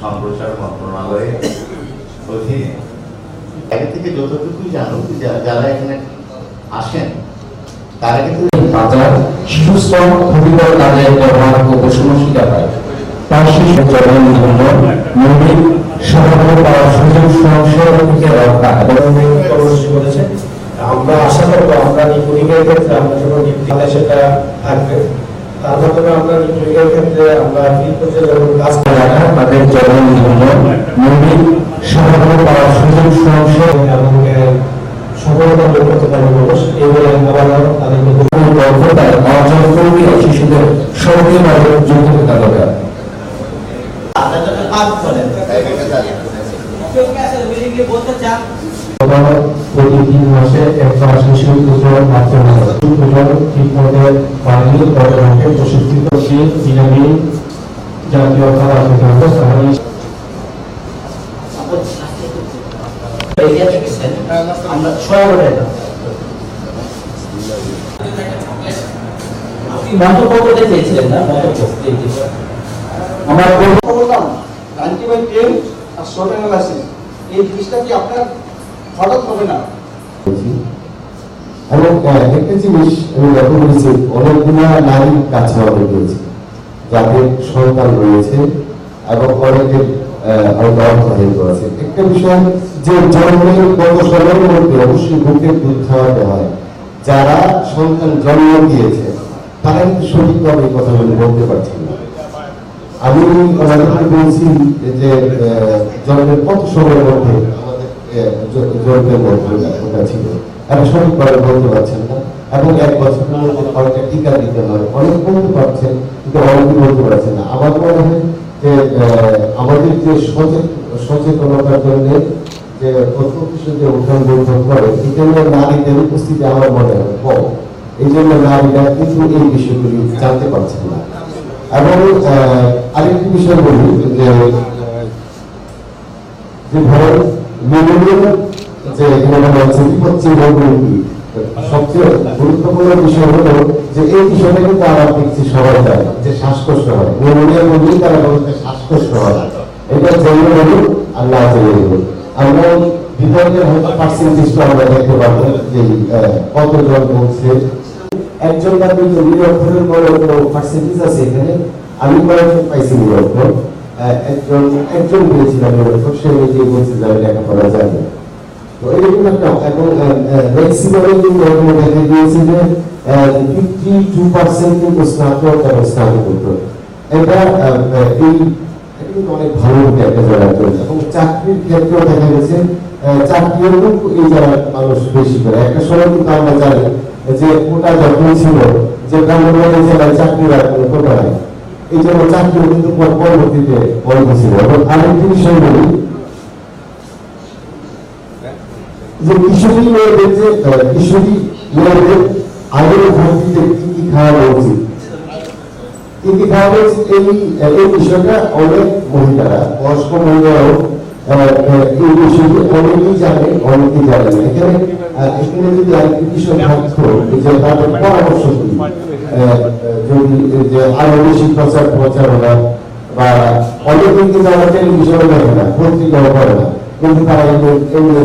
সম্প্রচার মন্ত্রণালয়ের অধীনে। থেকে যতটুকু জানো যারা এখানে আসেন, তারা কিন্তু বাজার শিশু শ্রম ব্যবহার করতে সমস্যা পায় তার শিশু জন্য মৌলিক সরবরাহ পাওয়ার সুযোগ সংশয় থেকে রক্ষা এবং কর্মসূচি আমরা আশা করব আমরা নিপুণিকের ক্ষেত্রে আমরা যখন তাহলে সেটা থাকবে। তার মাধ্যমে আমরা নিপুণিকের ক্ষেত্রে আমরা ফিল করতে যখন কাজ করে তাদের জন্ম জন্য মৌলিক সরবরাহ পাওয়ার সুযোগ সংশয় এবং সফলতা লাভ করতে পারব। মানুষ এই বলে আবারও তাদেরকে দক্ষতায় অর্জন করবে শিশুদের সক্রিয়ভাবে যুক্ত থাকা দরকার। আমরা ছয় করে মন্তব্য করতে চেয়েছিলেন না মন্তব্য জি, জি। আমার বললাম নাইনটি বাই টেন আর শর্ট অ্যানালাইসিস এই জিনিসটা কি আপনার হঠাৎ হবে না? বিষয় যে অবশ্যই হয়। যারা সন্তান জন্ম দিয়েছে তারা কিন্তু সঠিকভাবে কথাগুলো বলতে পারছে না। আমি বলছি যে জন্মের কত সময়ের মধ্যে ছিল। বলতে পারছেন না। এক মধ্যে টিকা দিতে বলতে পারছেন, কিন্তু অনেকে বলতে পারছেন না। মনে হয় যে আমাদের যে জন্য নারীদের উপস্থিতি আমার মনে হয় এই জন্য নারীরা কিন্তু এই বিষয়গুলি জানতে পারছেন না। এবং আরেকটি বিষয় বলি, যে গুরুত্বপূর্ণ বিষয় হলো যে এই বিষয়টা কিন্তু দেখছি সবাই যে শ্বাসকষ্ট হয়। মেমোরিয়াল বললেই তারা বলছে শ্বাসকষ্ট হয়। এটা জেনে বলুন আর না আমরা বিতর্কের হয়তো পার্সেন্টেজটা আমরা দেখতে পাবো যে কতজন বলছে একজন দুইজন নিরক্ষরের বড় কোনো পার্সেন্টেজ আছে এখানে। আমি কয়েকজন পাইছি আহ, একজন একজন পেয়েছিলাম নিরক্ষর সে নিজে বলছে যে না। তো এরকম একটা এবং দেখা গিয়েছে যে ফিফটি টু পার্সেন্ট কিন্তু স্নাতক এবং স্নাতকোত্তর এটা এই অনেক ভালো একটা জায়গা এবং চাকরির ক্ষেত্রেও দেখা গেছে চাকরিও এই জায়গায় মানুষ বেশি করে। একটা সময় কিন্তু আমরা জানি যে কোটা যখন ছিল, যে জেলায় চাকরির আর কোনো কোটা এই জন্য চাকরিও কিন্তু পরবর্তীতে বন্ধ ছিল। এবং আরেকটি বিষয় বলি, যে কিশোরী মেয়েদের যে কিশোরী মেয়েদের আগের ভর্তিতে কি কি উচিত? কি কি উচিত? এই বিষয়টা অনেক মহিলারা, বয়স্ক মহিলারাও অনেকেই অনেকেই এখানে যদি আরেকটি বিষয় থাকতো যে বা অনেকে কিন্তু আমার টেলিভিশনে করে না কিন্তু তারা এগুলো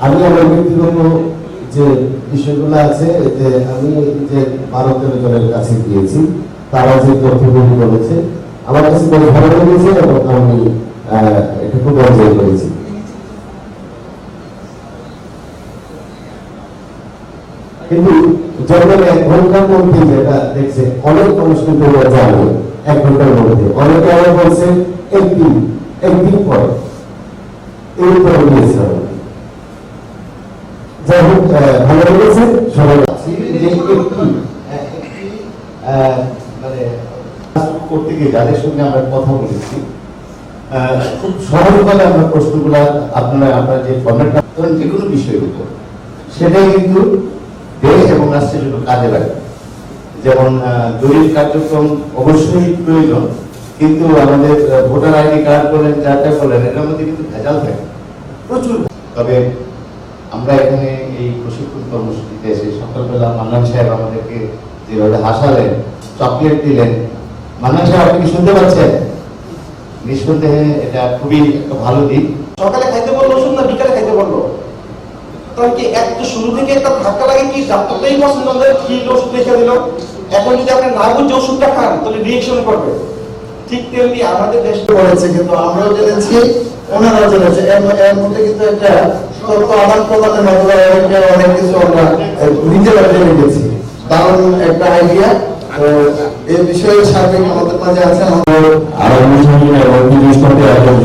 আমি আমার ব্যক্তিগত যে বিষয়গুলো আছে যে আমি যে বারো তেরো জনের কাছে গিয়েছি, তারা যে তথ্যগুলি বলেছে, আমার কাছে ভালো লেগেছে এবং আমি এটা খুব এনজয় করেছি কিন্তু জন্মের এক ঘণ্টার মধ্যে যেটা দেখছে, অনেক কিন্তু এটা জানে, এক ঘণ্টার মধ্যে। অনেকে আবার বলছে, একদিন একদিন পরে। এই উত্তর দিয়েছে যাই হোক ভালো লেগেছে, সবাই মানে করতে গিয়ে যাদের সঙ্গে আমরা কথা বলেছি খুব সহজভাবে আমরা প্রশ্নগুলো আপনারা আপনার যে ফর্মেটটা যে কোনো বিষয়ের উপর সেটাই কিন্তু দেশ এবং রাষ্ট্রের জন্য কাজে লাগে। যেমন আহ, কার্যক্রম অবশ্যই প্রয়োজন কিন্তু আমাদের ভোটার আইডি কার্ড বলেন যারটা বলেন এটার মধ্যে কিন্তু ভেজাল থাকে। প্রচুর। তবে আমরা এখানে এই প্রশিক্ষণ কর্মসূচিতে এসে সকালবেলা মান্নান সাহেব আমাদেরকে যেভাবে হাসালেন চকলেট দিলেন মান্নান সাহেব আপনি কি শুনতে পাচ্ছেন? নিঃসন্দেহে এটা খুবই একটা ভালো দিক। সকালে খাইতে বলল ওষুধ না বিকালে খাইতে বলল। তখন কি, এক তো শুরু থেকে একটা ধাক্কা লাগে কি ডাক্তারটাই পছন্দ করে কি ওষুধ লিখে দিল। এখন যদি আপনি না বুঝে ওষুধটা খান, তাহলে রিয়েকশন করবে। ঠিক তেমনি আমাদের দেশ করেছে, কিন্তু আমরাও জেনেছি, ওনারাও জেনেছে। এর মধ্যে কিন্তু একটা তথ্য আদান প্রদানের মাধ্যমে অনেক কিছু আমরা নিজেরা জেনে গেছি। দারুণ একটা আইডিয়া এই বিষয়ে সার্বিক আমাদের মাঝে আছে আমাদের আর এবং তিরিশ করতে আসব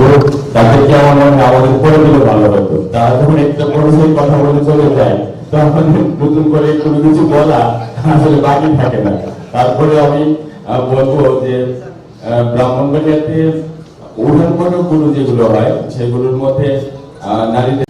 তাদেরকে আমার মনে আমাদের করে দিলে ভালো হতো তারা যখন একটা পরিচয় কথা বলে চলে যায় তখন নতুন করে কোনো কিছু বলা আসলে বাকি থাকে না তারপরে আমি বলব যে ব্রাহ্মণবাড়িয়াতে উঠানমূলকগুলো যেগুলো হয় সেগুলোর মধ্যে আহ, নারীদের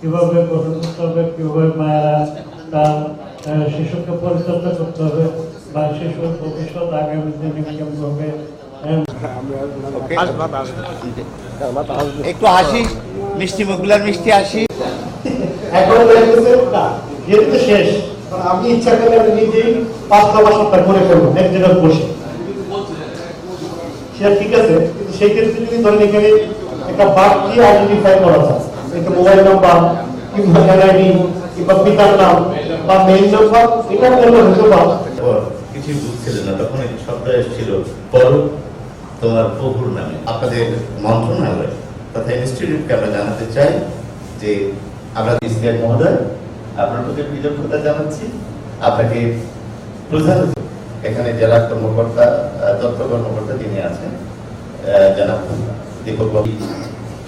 কীভাবে গঠন করতে হবে, কীভাবে মায়েরা তার শিশুকে পরিচর্যা করতে হবে বা শিশুর ভবিষ্যৎ আগামী দিনে কেমন হবে একটু হাসি মিষ্টি মুখগুলার মিষ্টি হাসি। এখন যেহেতু শেষ। আমি ইচ্ছা করলে আমি নিজেই পাঁচটা বা সাতটা করে ফেলব এক জায়গায় বসে। সেটা ঠিক আছে কিন্তু সেই ক্ষেত্রে যদি ধরেন এখানে একটা বাদ দিয়ে আইডেন্টিফাই করা যায়? একটা মোবাইল নাম্বার কিংবা এনআইডি কিংবা পিতার নাম বা মেইল নাম্বার এটা করলে হয়তো বা পর? কিছুই বুঝছিল না তখন এই শব্দ এসেছিল। পর তোমার প্রভুর নামে, আপনাদের মন্ত্রণালয় তথা ইনস্টিটিউটকে আমরা জানাতে চাই যে আমরা ইসলাম মহোদয়, আপনার প্রতি কৃতজ্ঞতা জানাচ্ছি। আপনাকে প্রধান এখানে জেলা কর্মকর্তা তথ্য কর্মকর্তা যিনি আছেন জনাব দীপক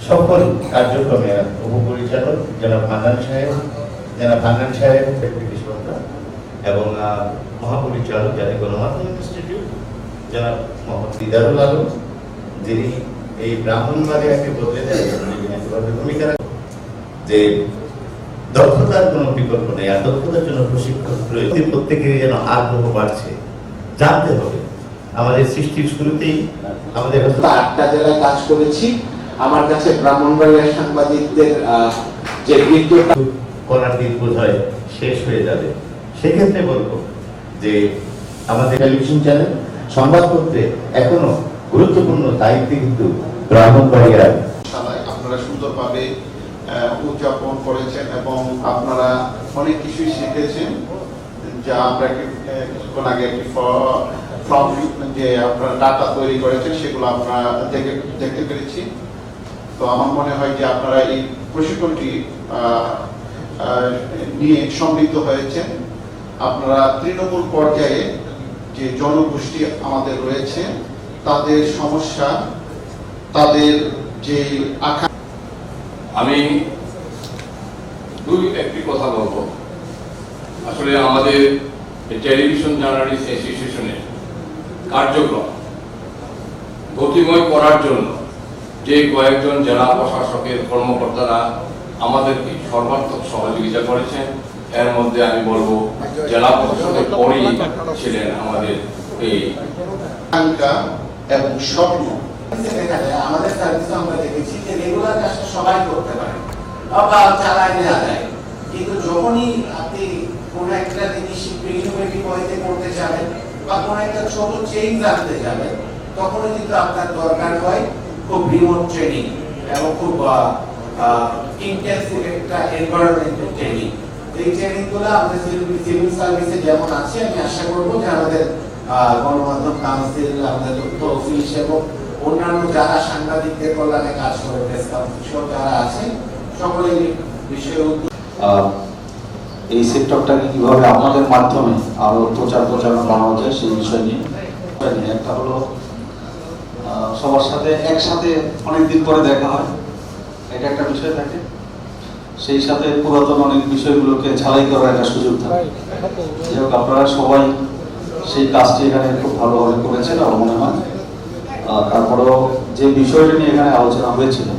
সকল কার্যক্রমে উপপরিচালক জনাব মান্নান সাহেব, জনাব হান্নান সাহেব এবং মহাপরিচালক জাতীয় গণমাধ্যম ইনস্টিটিউট জনাব মোহাম্মদ দিদারুল আলম যিনি এই ব্রাহ্মণবাড়িয়াকে বদলে দেওয়ার জন্য ভূমিকা রাখেন। যে দক্ষতার কোনো বিকল্প নেই আর দক্ষতার জন্য প্রশিক্ষণ প্রয়োজন। প্রত্যেকেরই যেন আগ্রহ বাড়ছে জানতে হবে। আমাদের সৃষ্টির শুরুতেই আমাদের আটটা জেলায় কাজ করেছি। আমার কাছে ব্রাহ্মণবাড়িয়ার সাংবাদিকদের যে বিদ্যুৎ করার দিন বোধ হয় শেষ হয়ে যাবে। সেক্ষেত্রে বলব যে আমাদের টেলিভিশন চ্যানেল সংবাদপত্রে এখনও গুরুত্বপূর্ণ দায়িত্বে কিন্তু ব্রাহ্মণবাড়িয়ার আপনারা সুন্দরভাবে উদযাপন করেছেন এবং আপনারা অনেক কিছুই শিখেছেন, যা আমরা কিছুক্ষণ আগে একটি ফর্ম যে আপনারা ডাটা তৈরি করেছেন, সেগুলো আমরা দেখে, দেখতে পেরেছি। তো আমার মনে হয় যে আপনারা এই প্রশিক্ষণটি নিয়ে সমৃদ্ধ হয়েছেন। আপনারা তৃণমূল পর্যায়ে যে জনগোষ্ঠী আমাদের রয়েছে, তাদের সমস্যা, তাদের যে আকাঙ্ক্ষা আমি দুই একটি কথা বলব। আসলে আমাদের টেলিভিশন জার্নালিস্ট অ্যাসোসিয়েশনের কার্যক্রম গতিময় করার জন্য যে কয়েকজন জেলা প্রশাসকের কর্মকর্তারা আমাদেরকে সর্বাত্মক সহযোগিতা করেছেন এর মধ্যে আমি বলব জেলা প্রশাসকের পরেই ছিলেন আমাদের এই আকাঙ্ক্ষা এবং স্বপ্ন। আমাদের জিনিস করতে একটা ছোট কিন্তু আপনার দরকার হয় খুব ট্রেনিং এবং ট্রেনিং এই আমাদের সিভিল সার্ভিসে যেমন আছে, আমি আশা করব যে আমাদের গণমাধ্যম কাউন্সিল আমাদের তথ্য অফিস এবং অন্যান্য যারা সাংবাদিকদের কল্যাণে কাজ করে প্রেস কাউন্সিল যারা সকলে এই বিষয়ে এই সেক্টরটাকে কীভাবে আমাদের মাধ্যমে আরও প্রচার প্রচারণা বাড়ানো যায়, সেই বিষয় নিয়ে। একটা হলো সবার সাথে একসাথে অনেকদিন পরে দেখা হয়। এটা একটা বিষয় থাকে। সেই সাথে পুরাতন অনেক বিষয়গুলোকে ঝালাই করার একটা সুযোগ থাকে। যাই হোক, আপনারা সবাই সেই কাজটি এখানে খুব ভালোভাবে করেছেন, আমার মনে হয়। তারপরেও যে বিষয়টি নিয়ে এখানে আলোচনা হয়েছিল